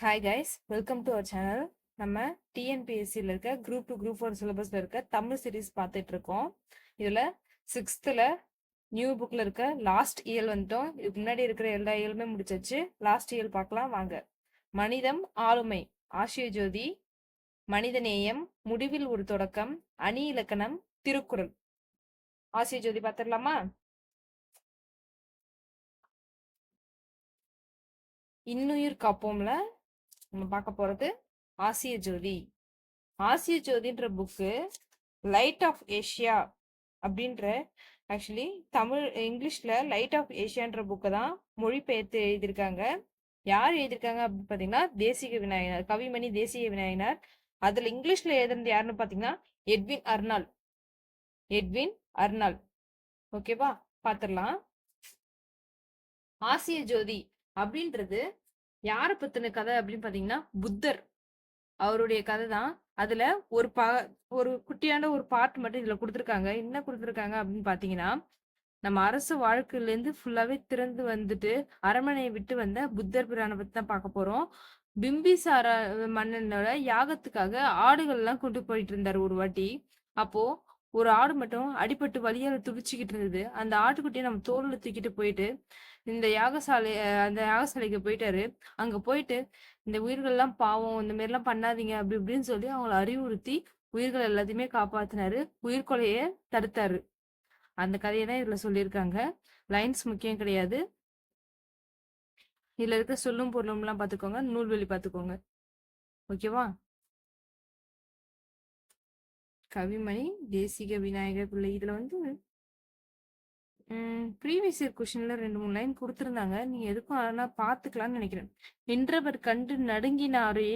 Hi guys welcome to our channel நம்ம டிஎன்பிஎஸ்சியில் இருக்க குரூப் டூ குரூப் ஒன் சிலபஸில் இருக்க தமிழ் சீரீஸ் பார்த்துட்டு இருக்கோம். இதில் சிக்ஸ்த்தில் நியூ புக்கில் இருக்க லாஸ்ட் இயல் வந்துட்டோம். இதுக்கு முன்னாடி இருக்கிற எல்லா இயலுமே முடிச்சிச்சு. லாஸ்ட் இயல் பார்க்கலாம். வாங்க. மனிதம் ஆளுமை ஆசிய ஜோதி மனிதநேயம் முடிவில் ஒரு தொடக்கம் அணி இலக்கணம் திருக்குறள். ஆசிய ஜோதி பார்த்துடலாமா? இன்னுயிர் காப்போம்ல. நம்ம பார்க்க போறது ஆசிய ஜோதி. ஆசிய ஜோதின்ற புக்கு லைட் ஆஃப் ஏஷியா அப்படின்ற ஆக்சுவலி தமிழ் இங்கிலீஷ்ல லைட் ஆஃப் ஏஷியான்ற புக்கை தான் மொழிபெயர்த்து எழுதியிருக்காங்க. யார் எழுதியிருக்காங்க அப்படின்னு பார்த்தீங்கன்னா தேசிக விநாயகர் கவிமணி தேசிய விநாயகர். அதுல இங்கிலீஷ்ல எழுதுனது யாருன்னு பார்த்தீங்கன்னா எட்வின் அர்னால் எட்வின் அர்னால் ஓகேவா பார்த்துடலாம். ஆசிய ஜோதி அப்படின்றது யாரை பத்தின கதை அப்படின்னு பாத்தீங்கன்னா புத்தர். அவருடைய கதை தான். அதுல ஒரு பா ஒரு குட்டியான ஒரு பார்ட் மட்டும் இதுல கொடுத்துருக்காங்க. என்ன கொடுத்துருக்காங்க அப்படின்னு பாத்தீங்கன்னா நம்ம அரசு வாழ்க்கையில இருந்து ஃபுல்லாவே திறந்து வந்துட்டு அரண்மனையை விட்டு வந்த புத்தர் பிரானை பத்தி தான் பார்க்க போறோம். பிம்பிசார மன்னனோட யாகத்துக்காக ஆடுகள் எல்லாம் கொண்டு போயிட்டு இருந்தார் ஒரு வாட்டி. அப்போ ஒரு ஆடு மட்டும் அடிபட்டு வழியால துடிச்சுக்கிட்டு இருந்தது. அந்த ஆட்டுக்குட்டியை நம்ம தோல்ல தூக்கிட்டு போயிட்டு இந்த யாகசாலை அந்த யாகசாலைக்கு போயிட்டாரு. அங்க போயிட்டு இந்த உயிர்கள்லாம் பாவம் இந்த மாதிரிலாம் பண்ணாதீங்க அப்படி இப்படின்னு சொல்லி அவங்கள அறிவுறுத்தி உயிர்கள் எல்லாத்தையுமே காப்பாத்தினாரு. உயிர்கொலைய தடுத்தாரு. அந்த கதையை தான் இதுல சொல்லியிருக்காங்க. லைன்ஸ் முக்கியம் கிடையாது. இதுல இருக்க சொல்லும் பொருளும் எல்லாம் பாத்துக்கோங்க நூல்வெளி பாத்துக்கோங்க ஓகேவா? கவிமணி தேசிக விநாயகர் பிள்ளை. இதுல வந்து ப்ரீவியஸ் இயர் கொஷின்ல ரெண்டு மூணு லைன் கொடுத்துருந்தாங்க. நீ எதுக்கும் ஆனா பாத்துக்கலாம்னு நினைக்கிறேன். நின்றவர் கண்டு நடுங்கினாரே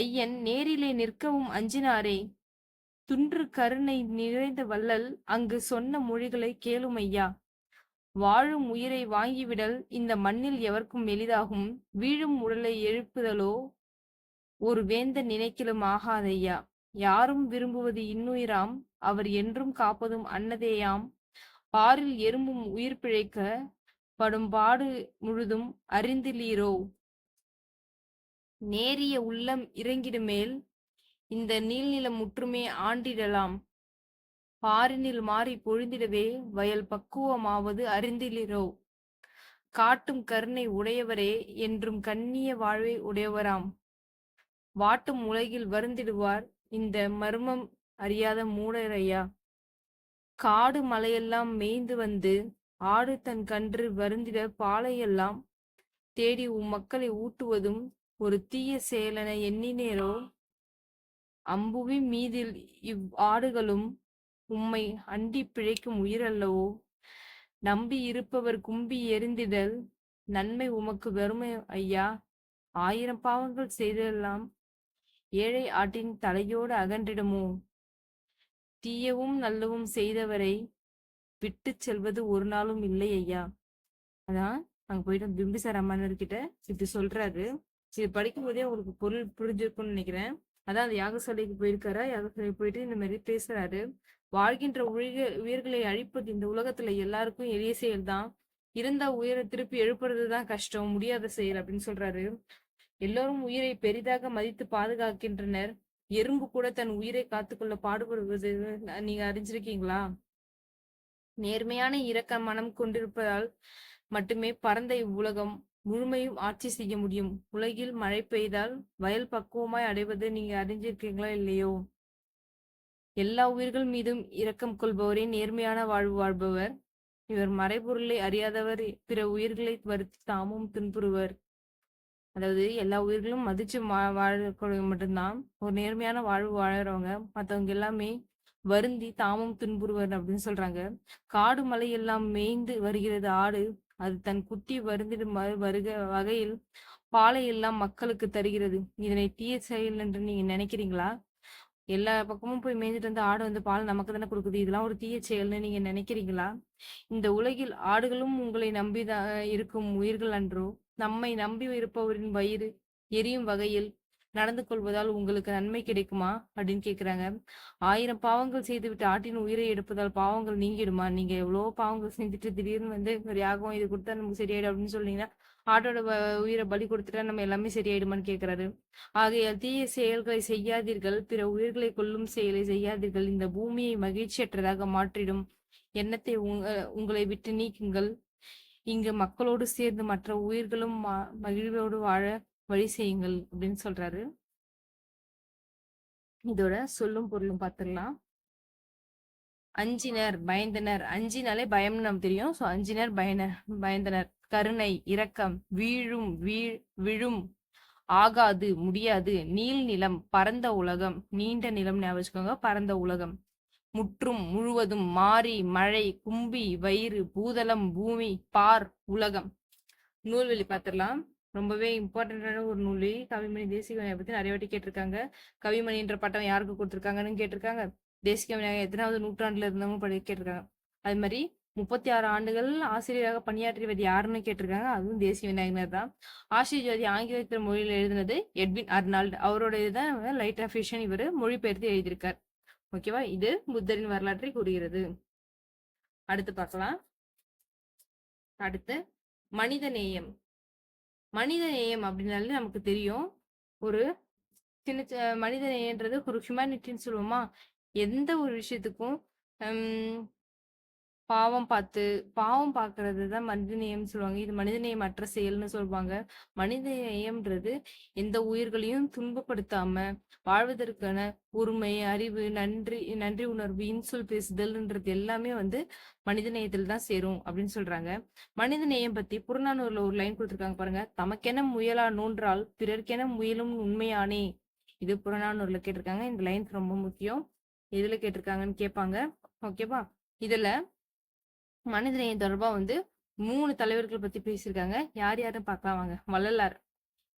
ஐயன் நேரிலே நிற்கவும் அஞ்சினாரே. துன்று கருணை நிறைந்த வள்ளல் அங்கு சொன்ன மொழிகளை கேளும் ஐயா. வாழும் உயிரை வாங்கிவிடல் இந்த மண்ணில் எவர்க்கும் எளிதாகும். வீழும் உடலை எழுப்புதலோ ஒரு வேந்த நினைக்கலும் ஆகாதையா யாரும் விரும்புவது இன்னுயிராம் அவர் என்றும் காப்பதும் அன்னதேயாம். பாரில் எறும்பும் உயிர் பிழைக்க படும் பாடு முழுதும் அறிந்திலீரோ? நேரிய உள்ளம் இறங்கிடுமேல் இந்த நீள்நிலம் முற்றுமே ஆண்டிடலாம். பாரினில் மாறி பொழிந்திடவே வயல் பக்குவமாவது அறிந்திலிரோ? காட்டும் கருணை உடையவரே என்றும் கண்ணிய வாழ்வை உடையவராம். வாட்டும் உலகில் வருந்திடுவார் இந்த மர்மம் அறியாத மூடரையா? காடு மலையெல்லாம் மேய்ந்து வந்து ஆடு தன் கன்று வருந்திட பாலையெல்லாம் தேடி உம் மக்களை ஊட்டுவதும் ஒரு தீய செயலென எண்ணினேரோ? அம்புவி மீதில் இவ் ஆடுகளும் உம்மை அண்டி பிழைக்கும் உயிரல்லவோ? நம்பி இருப்பவர் கும்பி எரிந்திடல் நன்மை உமக்கு வருமை ஐயா? ஆயிரம் பாவங்கள் செய்தெல்லாம் ஏழை ஆட்டின் தலையோடு அகன்றிடுமோ? தீயவும் நல்லவும் செய்தவரை விட்டுச் செல்வது ஒரு நாளும் இல்லை ஐயா. அதான் அங்க போயிட்டு பிம்பிசார் அம்மன்கிட்ட இப்படி சொல்றாரு. இது படிக்கும் போதே உங்களுக்கு பொருள் புரிஞ்சிருக்கும்னு நினைக்கிறேன். அதான் அந்த யாகசாலைக்கு போயிருக்காரா? யாகசாலைக்கு போயிட்டு இந்த மாதிரி பேசுறாரு. வாழ்கின்ற உயிர் உயிர்களை அழிப்பது இந்த உலகத்துல எல்லாருக்கும் எளிய செயல் தான் இருந்தா உயிரை திருப்பி எழுப்புறது தான் கஷ்டம். முடியாத செயல் அப்படின்னு சொல்றாரு. எல்லோரும் உயிரை பெரிதாக மதித்து பாதுகாக்கின்றனர். எறும்பு கூட தன் உயிரை காத்துக்கொள்ள பாடுபடுவது நீங்க அறிஞ்சிருக்கீங்களா? நேர்மையான இரக்க மனம் கொண்டிருப்பதால் மட்டுமே பரந்த இவ்வுலகம் முழுமையும் ஆட்சி செய்ய முடியும். உலகில் மழை பெய்தால் வயல் பக்குவமாய் அடைவது நீங்க அறிஞ்சிருக்கீங்களா இல்லையோ? எல்லா உயிர்கள் மீதும் இரக்கம் கொள்பவரே நேர்மையான வாழ்வு வாழ்பவர். இவர் மறைபொருளை அறியாதவர் பிற உயிர்களை வருத்தி தாமும் துன்புறுவர். அதாவது எல்லா உயிர்களும் மதிச்சு வாழக்கூடிய மட்டும்தான். ஒரு நேர்மையான வாழ்வு வாழறவங்க மற்றவங்க எல்லாமே வருந்தி தாமும் துன்புறுவர் அப்படின்னு சொல்றாங்க. காடு மலை எல்லாம் மேய்ந்து வருகிறது ஆடு. அது தன் குட்டி வருந்திடும் வருக வகையில் பாலை எல்லாம் மக்களுக்கு தருகிறது. இதனை தீய செயல் என்று நீங்க நினைக்கிறீங்களா? எல்லா பக்கமும் போய் மேய்ஞ்சிட்டு வந்து ஆடு வந்து பால் நமக்கு தானே கொடுக்குது. இதெல்லாம் ஒரு தீய செயல்னு நீங்க நினைக்கிறீங்களா? இந்த உலகில் ஆடுகளும் உங்களை நம்பிதான் இருக்கும் உயிர்கள் அன்றோ? நம்மை நம்பி இருப்பவரின் வயிறு எரியும் வகையில் நடந்து கொள்வதால் உங்களுக்கு நன்மை கிடைக்குமா? அப்படின்னு கேக்குறாங்க. ஆயிரம் பாவங்கள் செய்துவிட்டு ஆட்டின் உயிரை எடுப்பதால் பாவங்கள் நீங்கிடுமா? நீங்க எவ்வளவு பாவங்கள் செஞ்சுட்டு திடீர்னு வந்து ஒரு யாகம் இது கொடுத்தா நமக்கு சரியாயிடும் அப்படின்னு சொன்னீங்கன்னா ஆட்டோட உயிரை பலி கொடுத்துட்டா நம்ம எல்லாமே சரியாயிடுமான்னு கேட்கிறாரு ஆகையால் தீய செயல்களை செய்யாதீர்கள் பிற உயிர்களை கொல்லும் செயலை செய்யாதீர்கள். இந்த பூமியை மகிழ்ச்சியற்றதாக மாற்றிடும். எண்ணத்தை உங்களை விட்டு நீக்குங்கள். இங்கு மக்களோடு சேர்ந்து மற்ற உயிர்களும் மகிழ்வோடு வாழ வழி செய்யுங்கள் அப்படின்னு சொல்றாரு. இதோட சொல்லும் பொருளும் பார்த்துடலாம் அஞ்சினர் பயந்தனர். அஞ்சினாலே பயம்னு நமக்கு தெரியும். ஸோ அஞ்சினர் பயன பயந்தனர். கருணை இரக்கம் வீழும் வீழ் விழும் ஆகாது முடியாது. நீள் நிலம் பரந்த உலகம். நீண்ட நிலம் ஞாபகம் பரந்த உலகம். முற்றும் முழுவதும் மாறி மழை கும்பி வயிறு பூதளம் பூமி பார் உலகம். நூல்வெளி பார்த்துடலாம் ரொம்பவே இம்பார்ட்டண்டான ஒரு நூல். கவிமணி தேசிய தேசிக பத்தி நிறைய வாட்டி கேட்டிருக்காங்க. கவிமணின்ற பட்டம் யாருக்கு கொடுத்துருக்காங்கன்னு கேட்டிருக்காங்க. தேசிய விநாயகர் எத்தனாவது நூற்றாண்டுல இருந்தவங்க படி கேட்டிருக்காங்க. அது மாதிரி முப்பத்தி ஆறு ஆண்டுகள் ஆசிரியராக பணியாற்றியவர் யாருன்னு கேட்டிருக்காங்க. அதுவும் தேசிய விநாயகர் தான். ஆசிரிய ஜோதி ஆங்கிலத்தில் மொழியில் எழுதினது எட்வின் அர்னால்டு. அவரோட இதுதான் லைட் அஃபிஷன் இவர் மொழிபெயர்த்து எழுதியிருக்கார். ஓகேவா? இது புத்தரின் வரலாற்றை கூறுகிறது. அடுத்து பார்க்கலாம். அடுத்து மனித நேயம். மனித நேயம் அப்படின்னாலே நமக்கு தெரியும். ஒரு சின்ன மனித நேயன்றது ஒரு ஹியூமனிட்டின்னு சொல்லுவோமா? எந்த ஒரு விஷயத்துக்கும் பாவம் பார்த்து பாவம் பார்க்கறது தான் மனிதநேயம்னு சொல்லுவாங்க. இது மனிதநேயம் அற்ற செயல்னு சொல்லுவாங்க மனிதநேயம்ன்றது எந்த உயிர்களையும் துன்பப்படுத்தாம வாழ்வதற்கான உரிமை அறிவு நன்றி நன்றி உணர்வு இன்சொல் பேசுதல்ன்றது எல்லாமே வந்து மனிதநேயத்தில் தான் சேரும் அப்படின்னு சொல்றாங்க. மனிதநேயம் பத்தி புறநானூர்ல ஒரு லைன் கொடுத்துருக்காங்க பாருங்க. தமக்கென முயலா நோன்றால் பிறர்க்கென முயலும் உண்மையானே. இது புறநானூர்ல கேட்டிருக்காங்க. இந்த லைன்ஸ் ரொம்ப முக்கியம். எதுல கேட்டிருக்காங்கன்னு கேட்பாங்க. ஓகேவா? இதுல மனிதநேயம் தொடர்பா வந்து மூணு தலைவர்கள் பத்தி பேசியிருக்காங்க. யார் யாருன்னு பார்க்கலாம் வாங்க. வள்ளலார்.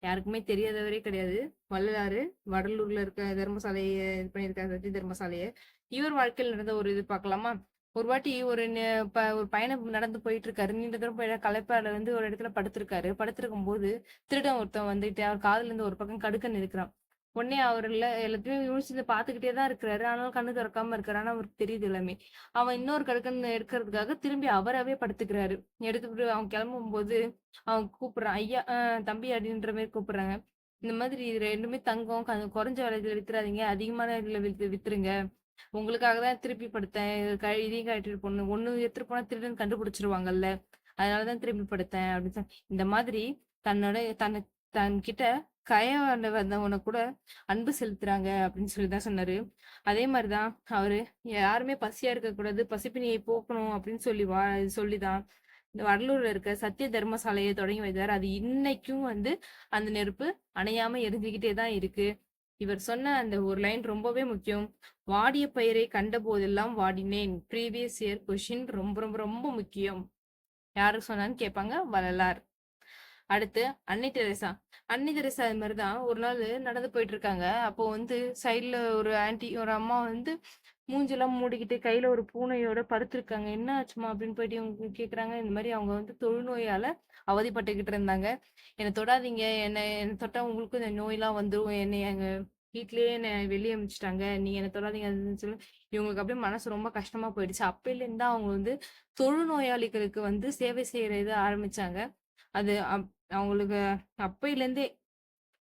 யாருக்குமே தெரியாதவரே கிடையாது. வள்ளலாறு வடலூர்ல இருக்க தர்மசாலையை இது பண்ணியிருக்காரு சத்தி தர்மசாலையை. இவர் வாழ்க்கையில் நடந்த ஒரு இது பார்க்கலாமா? ஒரு வாட்டி ஒரு ஒரு பயணம் நடந்து போயிட்டு இருக்காரு நீண்ட தூரம் போயிட கலைப்பாடு வந்து ஒரு இடத்துல படுத்திருக்காரு. படுத்திருக்கும் போது திருடன் ஒருத்தன் வந்துட்டு அவர் காதுல இருந்து ஒரு பக்கம் கடுக்கன்னு இருக்கிறான் உடனே அவர் இல்லை எல்லாத்தையும் யோசிச்சு பாத்துக்கிட்டே தான் இருக்கிறாரு. ஆனாலும் கண்ணு திறக்காம இருக்கிறாரு ஆனால் அவருக்கு தெரியுது எல்லாமே. அவன் இன்னொரு கடுக்கன் எடுக்கிறதுக்காக திரும்பி அவராகவே படுத்துக்கிறாரு. எடுத்துக்கிட்டு அவன் கிளம்பும் போது அவன் கூப்பிடுறான் ஐயா தம்பி அப்படின்ற மாதிரி கூப்பிடுறாங்க. இந்த மாதிரி இது ரெண்டுமே தங்கம் குறைஞ்ச விலையில வித்துறாதீங்க அதிகமான இதுல வித்து வித்துருங்க. உங்களுக்காக தான் திருப்பி படுத்தேன். இதையும் கட்டிட்டு பொண்ணு ஒண்ணு எடுத்துட்டு போனா திருடன் கண்டுபிடிச்சிருவாங்கல்ல. அதனாலதான் திருப்பி படுத்தேன் அப்படின்னு இந்த மாதிரி தன்னோட தன் கிட்ட கயவாண்ட வந்தவனை கூட அன்பு செலுத்துறாங்க அப்படின்னு சொல்லி தான் சொன்னாரு. அதே மாதிரிதான் அவரு யாருமே பசியா இருக்கக்கூடாது பசிப்பினியை போக்கணும் அப்படின்னு சொல்லி வா சொல்லிதான் இந்த வடலூர்ல இருக்க சத்திய தர்மசாலையை தொடங்கி வைத்தார். அது இன்னைக்கும் வந்து அந்த நெருப்பு அணையாம எரிஞ்சுக்கிட்டே தான் இருக்கு. இவர் சொன்ன அந்த ஒரு லைன் ரொம்பவே முக்கியம். வாடிய பயிரை கண்ட போதெல்லாம் வாடினேன். ப்ரீவியஸ் இயர் கொஷின் ரொம்ப ரொம்ப ரொம்ப முக்கியம். யாரு சொன்னான்னு கேட்பாங்க வள்ளலார். அடுத்து அன்னை தெரசா. அன்னை தெரசா அது மாதிரிதான் ஒரு நாள் நடந்து போயிட்டு இருக்காங்க அப்போ வந்து சைட்ல ஒரு ஆன்டி ஒரு அம்மா வந்து மூஞ்செல்லாம் மூடிக்கிட்டு கையில ஒரு பூனையோட படுத்திருக்காங்க. என்ன ஆச்சுமா அப்படின்னு போயிட்டு இவங்க கேக்குறாங்க. இந்த மாதிரி அவங்க வந்து தொழுநோயால அவதிப்பட்டுக்கிட்டு இருந்தாங்க. என்னை தொடாதீங்க. என்னை என்னை தொட்டா உங்களுக்கும் இந்த நோயெல்லாம் வந்துடும் என்னை எங்க வீட்லயே என்னை வெளியே அமைச்சிட்டாங்க. நீங்க என்னை தொடாதீங்க அப்படின்னு சொல்லி இவங்களுக்கு அப்படியே மனசு ரொம்ப கஷ்டமா போயிடுச்சு. அப்பையில இருந்தா அவங்க வந்து தொழுநோயாளிகளுக்கு வந்து சேவை செய்யறது ஆரம்பிச்சாங்க. அது அவங்களுக்கு அப்பையிலேருந்தே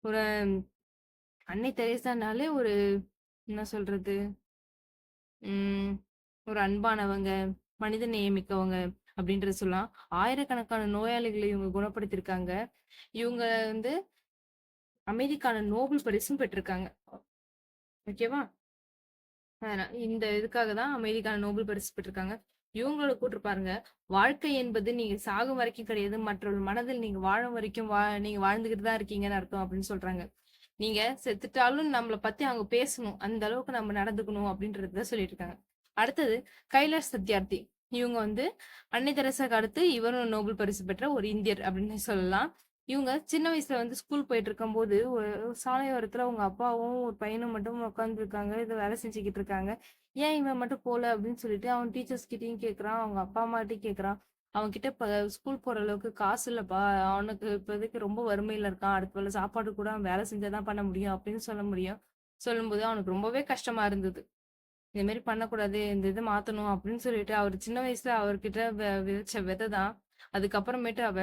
ஒரு அன்னை தெரேசானாலே ஒரு என்ன சொல்றது? உம் ஒரு அன்பானவங்க மனித நியமிக்கவங்க அப்படின்றத சொல்லலாம். ஆயிரக்கணக்கான நோயாளிகளை இவங்க குணப்படுத்திருக்காங்க இவங்க வந்து அமைதிக்கான நோபல் பரிசும் பெற்றிருக்காங்க. ஓகேவா? இந்த இதுக்காக தான் அமைதிக்கான நோபல் பரிசு பெற்றிருக்காங்க. இவங்களோட கூட்டு பாருங்க. வாழ்க்கை என்பது நீங்க சாகும் வரைக்கும் கிடையாது. மற்றவர்கள் மனதில் நீங்க வாழும் வரைக்கும் வா நீங்க வாழ்ந்துகிட்டு தான் இருக்கீங்கன்னு அர்த்தம் அப்படின்னு சொல்றாங்க. நீங்க செத்துட்டாலும் நம்மளை பத்தி அவங்க பேசணும். அந்த அளவுக்கு நம்ம நடந்துக்கணும் அப்படின்றத சொல்லிட்டு இருக்காங்க. அடுத்தது கைலாஷ் சத்யார்த்தி. இவங்க வந்து அன்னை தெரசாக்கு அடுத்து இவரும் நோபல் பரிசு பெற்ற ஒரு இந்தியர் அப்படின்னு சொல்லலாம். இவங்க சின்ன வயசுல வந்து ஸ்கூல் போயிட்டு இருக்கும் போது ஒரு சாலையோரத்துல அவங்க அப்பாவும் ஒரு பையனும் மட்டும் உட்காந்து இருக்காங்க இதை வேலை செஞ்சுக்கிட்டு இருக்காங்க. ஏன் இவன் மட்டும் போல அப்படின்னு சொல்லிட்டு அவன் டீச்சர்ஸ் கிட்டயும் கேக்குறான் அவங்க அப்பா அம்மாட்டையும் கேக்குறான். அவன் கிட்ட இப்ப ஸ்கூல் போற அளவுக்கு காசு இல்லப்பா அவனுக்கு இப்போதைக்கு ரொம்ப வறுமையில இருக்கான் அடுத்த வேலை சாப்பாடு கூட அவன் வேலை செஞ்சாதான் பண்ண முடியும் அப்படின்னு சொல்ல முடியும். சொல்லும்போது அவனுக்கு ரொம்பவே கஷ்டமா இருந்தது. இந்த மாதிரி பண்ணக்கூடாது இந்த இதை மாத்தணும் அப்படின்னு சொல்லிட்டு அவர் சின்ன வயசுல அவர்கிட்ட விதைச்ச விதை தான் அதுக்கப்புறமேட்டு அவ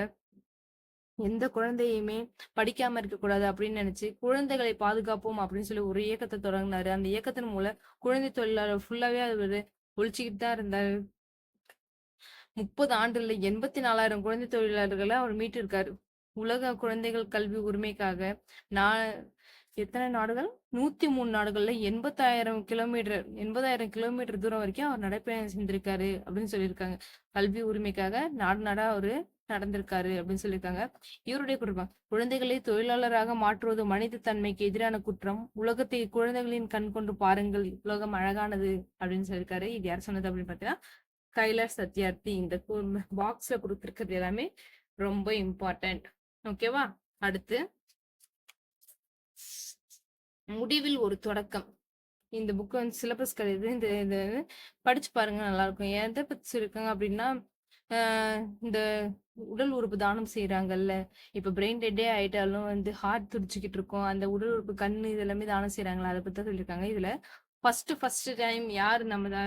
எந்த குழந்தையுமே படிக்காம இருக்கக்கூடாது அப்படின்னு நினைச்சு குழந்தைகளை பாதுகாப்போம் அப்படின்னு சொல்லி ஒரு இயக்கத்தை தொடங்கினாரு. அந்த இயக்கத்தின் மூலம் குழந்தை தொழிலாளர் ஃபுல்லாவே அவர் ஒழிச்சுக்கிட்டு தான் இருந்தாரு. முப்பது ஆண்டுல எண்பத்தி நாலாயிரம் குழந்தை தொழிலாளர்களை அவர் மீட்டிருக்காரு. உலக குழந்தைகள் கல்வி உரிமைக்காக நான் எத்தனை நாடுகள்? நூத்தி மூணு நாடுகள்ல எண்பத்தாயிரம் கிலோமீட்டர் எண்பதாயிரம் கிலோமீட்டர் தூரம் வரைக்கும் அவர் நடைப்பயணம் செஞ்சிருக்காரு அப்படின்னு சொல்லியிருக்காங்க. கல்வி உரிமைக்காக நாடு நாடா அவரு நடந்திருக்காரு அப்படின்னு சொல்லியிருக்காங்க. இவருடைய குடும்பம் குழந்தைகளை தொழிலாளராக மாற்றுவது மனித தன்மைக்கு எதிரான குற்றம். உலகத்தை குழந்தைகளின் கண் கொண்டு பாருங்கள் உலகம் அழகானது அப்படின்னு சொல்லியிருக்காரு. இது யார் சொன்னது அப்படின்னு பார்த்தீங்கன்னா கைலாஷ் சத்யார்த்தி. இந்த பாக்ஸ்ல கொடுத்துருக்கிறது எல்லாமே ரொம்ப இம்பார்ட்டன்ட் ஓகேவா அடுத்து முடிவில் ஒரு தொடக்கம். இந்த புக் வந்து சிலபஸ் கிடையாது. இந்த இது படிச்சு பாருங்க நல்லா இருக்கும். எதை பத்தி சொல்லியிருக்காங்க அப்படின்னா இந்த உடல் உறுப்பு தானம் செய்யறாங்கல்ல இப்ப பிரெயின் டெட்டே ஆயிட்டாலும் வந்து ஹார்ட் துடிச்சுக்கிட்டு இருக்கோம். அந்த உடல் உறுப்பு கண்ணு இதெல்லாமே தானம் செய்யறாங்களா அதை பத்தி சொல்லியிருக்காங்க. இதுல ஃபர்ஸ்ட் ஃபர்ஸ்ட் டைம் யார் நம்ம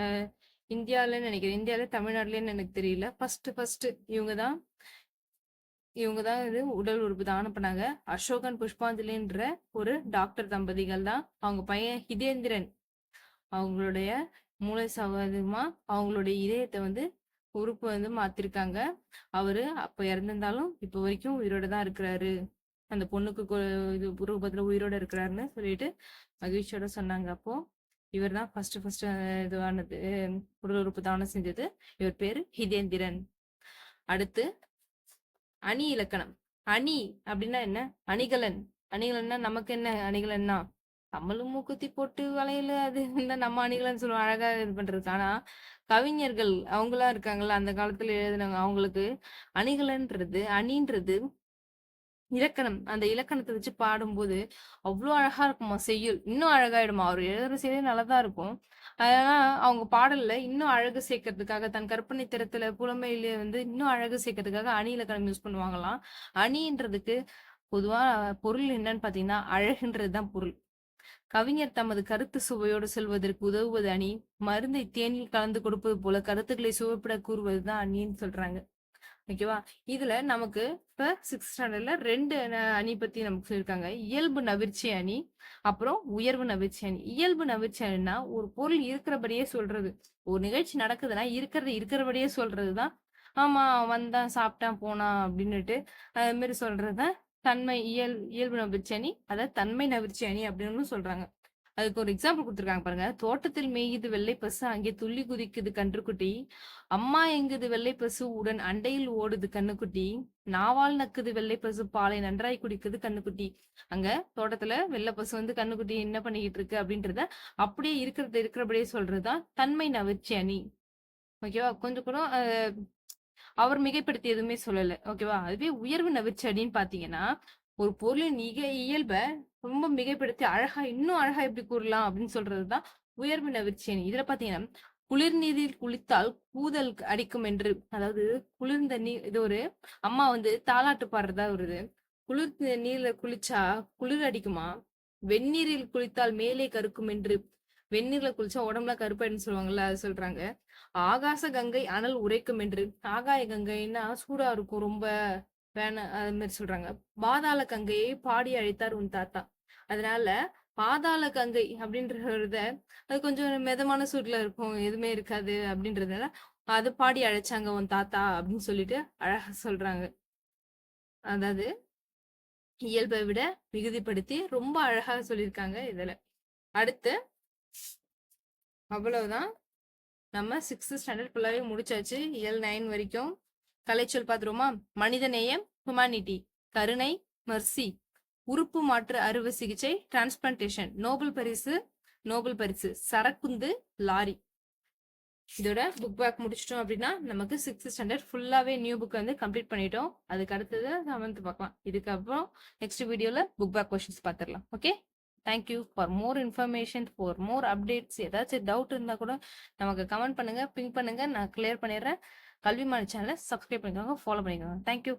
இந்தியாவில நினைக்கிறேன். இந்தியாவில தமிழ்நாடுலன்னு எனக்கு தெரியல. ஃபர்ஸ்ட் ஃபர்ஸ்ட் இவங்க தான் இவங்க தான் இது உடல் உறுப்பு தானம் பண்ணாங்க. அசோகன் புஷ்பாஞ்சலின்ற ஒரு டாக்டர் தம்பதிகள் தான். அவங்க பையன் ஹிதேந்திரன். அவங்களுடைய மூளை சவாதமா அவங்களுடைய இதயத்தை வந்து உறுப்பு வந்து மாத்திருக்காங்க. அவரு அப்ப இறந்திருந்தாலும் இப்ப வரைக்கும் உயிரோட தான் இருக்கிறாரு. அந்த பொண்ணுக்கு இது ரூபத்துல உயிரோட இருக்கிறாருன்னு சொல்லிட்டு மகிழ்ச்சியோட சொன்னாங்க. அப்போ இவர் தான் ஃபர்ஸ்ட் ஃபர்ஸ்ட் இதுவானது உடல் உறுப்பு தானம் செஞ்சது. இவர் பேரு ஹிதேந்திரன். அடுத்து அணி இலக்கணம். அணி அப்படின்னா என்ன? அணிகலன். அணிகலன்னா நமக்கு என்ன அணிகலன்னா? கம்மலும் மூக்குத்தி போட்டு வளையல. அது இந்த நம்ம அணிகலன் சொல்லுவோம். அழகா இது பண்றது ஆனா கவிஞர்கள் அவங்களா இருக்காங்கல்ல அந்த காலத்துல எழுதினவங்க அவங்களுக்கு அணிகலன்றது அணின்றது இலக்கணம். அந்த இலக்கணத்தை வச்சு பாடும்போது அவ்வளோ அழகா இருக்குமா செய்யுள். இன்னும் அழகாயிடுமா? அவர் எழுதுற செய்தி நல்லதா இருக்கும். அதனால அவங்க பாடல்ல இன்னும் அழகு சேர்க்கறதுக்காக தன் கற்பனை திறத்துல புலமையில வந்து இன்னும் அழகு சேர்க்கறதுக்காக அணி இலக்கணம் யூஸ் பண்ணுவாங்களாம். அணின்றதுக்கு பொதுவா பொருள் என்னன்னு பாத்தீங்கன்னா அழகுன்றதுதான் பொருள். கவிஞர் தமது கருத்து சுவையோடு செல்வதற்கு உதவுவது அணி மருந்தை தேனில் கலந்து கொடுப்பது போல கருத்துக்களை சுவைப்பட கூறுவதுதான் அணின்னு சொல்றாங்க. ஓகேவா இதுல நமக்கு இப்ப சிக்ஸ் ஸ்டாண்டர்ட்ல ரெண்டு அணி பத்தி நமக்கு சொல்லியிருக்காங்க இயல்பு நவிர்ச்சி அணி அப்புறம் உயர்வு நவிர்ச்சி அணி. இயல்பு நவிர்ச்சி அணினா ஒரு பொருள் இருக்கிறபடியே சொல்றது. ஒரு நிகழ்ச்சி நடக்குதுன்னா இருக்கிறத இருக்கிறபடியே சொல்றதுதான். ஆமா வந்தான் சாப்பிட்டான் போனான் அப்படின்னுட்டு அது மாதிரி சொல்றதுதான் தன்மை இயல் இயல்பு நவிர்ச்சி அணி அதாவது தன்மை நவிர்ச்சி அணி அப்படின்னு சொல்றாங்க. அதுக்கு ஒரு எக்ஸாம்பிள் கொடுத்துருக்காங்க பாருங்க. தோட்டத்தில் மேயுது வெள்ளை பசு அங்கே துள்ளி குதிக்குது கன்றுக்குட்டி. அம்மா எங்குது வெள்ளை பசு உடன் அண்டையில் ஓடுது கண்ணுக்குட்டி நாவால் நக்குது வெள்ளை பசு பாலை நன்றாய் குடிக்குது கண்ணுக்குட்டி அங்க தோட்டத்துல வெள்ளை பசு வந்து கண்ணுக்குட்டி என்ன பண்ணிக்கிட்டு இருக்கு அப்படின்றத அப்படியே இருக்கிறத இருக்கிறபடியே சொல்றதுதான் தன்மை நவிர்ச்சி அணி. ஓகேவா? கொஞ்சம் கூட அவர் மிகைப்படுத்தி எதுவுமே சொல்லல. ஓகேவா அதுவே உயர்வு நவிர்ச்சி அடின்னு பாத்தீங்கன்னா ஒரு பொருளின் இக இயல்ப ரொம்ப மிகைப்படுத்தி அழகா இன்னும் அழகா எப்படி கூறலாம் அப்படின்னு சொல்றதுதான் உயர்வு நவிர்ச்சி இதுல பாத்தீங்கன்னா குளிர் நீரில் குளித்தால் கூதல் அடிக்கும் என்று அதாவது குளிர்ந்த நீர் இது ஒரு அம்மா வந்து தாளாட்டு பாடுறதா வருது குளிர் நீர்ல குளிச்சா குளிர் அடிக்குமா? வெந்நீரில் குளித்தால் மேலே கருக்கும் என்று வெந்நீர்ல குளிச்சா உடம்புல கருப்பாயின்னு சொல்லுவாங்கல்ல அது சொல்றாங்க. ஆகாச கங்கை அனல் உரைக்கும் என்று ஆகாய கங்கைன்னா சூடா இருக்கும் ரொம்ப வேணாம் அது மாதிரி சொல்றாங்க. பாதாள கங்கையை பாடி அழைத்தார் உன் தாத்தா. அதனால பாதாள கங்கை அப்படின்றத அது கொஞ்சம் மிதமான சூட்ல இருக்கும் எதுவுமே இருக்காது அப்படின்றதுனால அது பாடி அழைச்சாங்க உன் தாத்தா அப்படின்னு சொல்லிட்டு அழகா சொல்றாங்க. அதாவது இயல்பை விட மிகுதிப்படுத்தி ரொம்ப அழகா சொல்லியிருக்காங்க இதுல. அடுத்து அவ்வளவுதான். நம்ம சிக்ஸ்த் ஸ்டாண்டர்ட் ஃபுல்லாகவே முடிச்சாச்சு. இயல் நைன் வரைக்கும். கலைச்சொல் பார்த்துருவோமா? மனிதநேயம் ஹுமானிட்டி கருணை மர்சி உறுப்பு மாற்று அறுவை சிகிச்சை டிரான்ஸ்பிளான்டேஷன் நோபல் பரிசு நோபல் பரிசு சரக்குந்து லாரி. இதோட புக் பேக் முடிச்சிட்டோம் அப்படின்னா நமக்கு சிக்ஸ்த் ஸ்டாண்டர்ட் ஃபுல்லாகவே நியூ புக் வந்து கம்ப்ளீட் பண்ணிட்டோம். அதுக்கு அடுத்தது செவன்த் பார்க்கலாம். இதுக்கப்புறம் நெக்ஸ்ட் வீடியோவில் புக் பேக் கொஸ்டின்ஸ் பார்த்துடலாம். Okay thank you for more information for more updates ஏதாச்சும் டவுட் இருந்தால் கூட நமக்கு கமெண்ட் பண்ணுங்கள் பிங்க் பண்ணுங்கள் நான் கிளியர் பண்ணிடுறேன். கல்விமான சேனலை சப்ஸ்கிரைப் பண்ணிக்கோங்க ஃபாலோ பண்ணிக்கோங்க. தேங்க்யூ